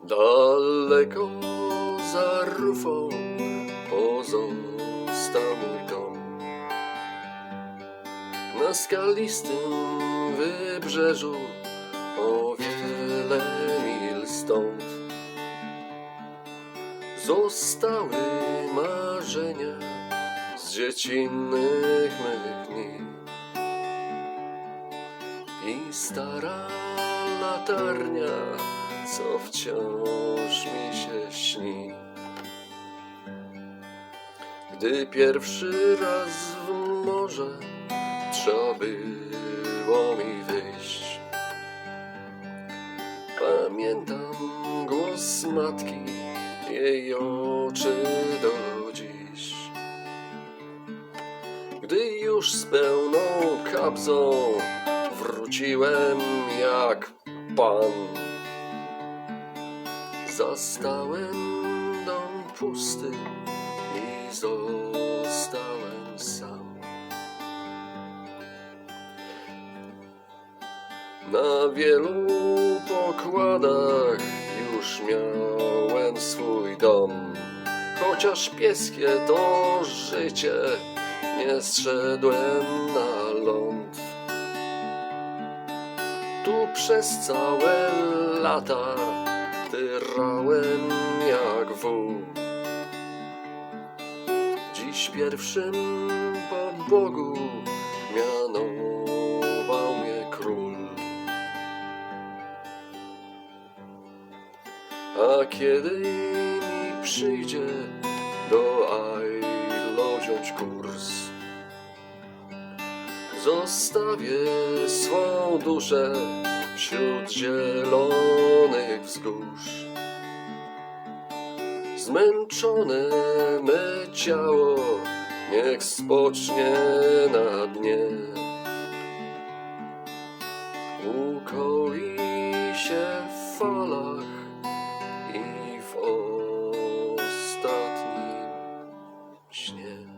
Daleko za rufą dom. Na skalistym wybrzeżu o wiele mil stąd zostały marzenia z dziecinnych mych dni i stara latarnia, co wciąż mi się śni. Gdy pierwszy raz w morze trzeba było mi wyjść, pamiętam głos matki, jej oczy do dziś. Gdy już z pełną kabzą wróciłem jak pan, zastałem dom pusty i zostałem sam. Na wielu pokładach już miałem swój dom, chociaż pieskie to życie nie zszedłem na ląd. Tu przez całe lata tyrałem jak wół. Dziś pierwszym po Bogu mianował mnie król. A kiedy mi przyjdzie do Ailo wziąć kurs, zostawię swą duszę wśród zielonych Zmęczone me ciało niech spocznie na dnie. Ukoi się w falach i w ostatnim śnie.